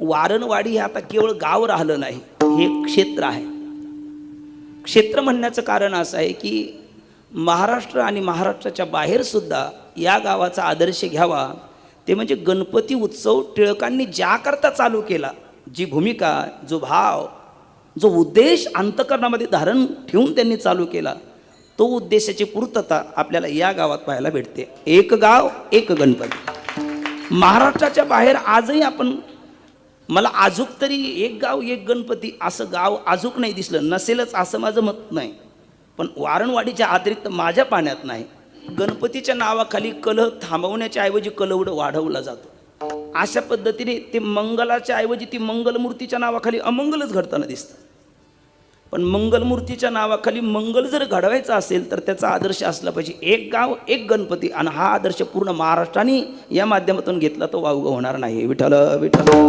वारणवाडी हे आता केवळ गाव राहिलं नाही हे क्षेत्र आहे. क्षेत्र म्हणण्याचं कारण असं आहे की महाराष्ट्र आणि महाराष्ट्राच्या बाहेर सुद्धा या गावाचा आदर्श घ्यावा. ते म्हणजे गणपती उत्सव टिळकांनी ज्याकरता चालू केला जी भूमिका जो भाव जो उद्देश अंतकरणामध्ये धारण ठेवून त्यांनी चालू केला तो उद्देशाची पूर्तता आपल्याला या गावात पाहायला भेटते. एक गाव एक गणपती. महाराष्ट्राच्या बाहेर आजही आपण मला अजूक तरी एक गाव एक गणपती असं गाव आजूक नाही दिसलं. नसेलच असं माझं मत नाही. पण वारणवाडीच्या अतिरिक्त माझ्या पाण्यात नाही. गणपतीच्या नावाखाली कलह थांबवण्याच्या ऐवजी कलवडं वाढवला जातो. अशा पद्धतीने ते मंगलाच्या ऐवजी ती मंगलमूर्तीच्या नावाखाली अमंगलच घडताना दिसतं. पण मंगलमूर्तीच्या नावाखाली मंगल जर घडवायचा असेल तर त्याचा आदर्श असला पाहिजे. एक गाव एक गणपती आणि हा आदर्श पूर्ण महाराष्ट्राने या माध्यमातून घेतला तो वावगं होणार नाही. विठ्ठल विठ्ठल.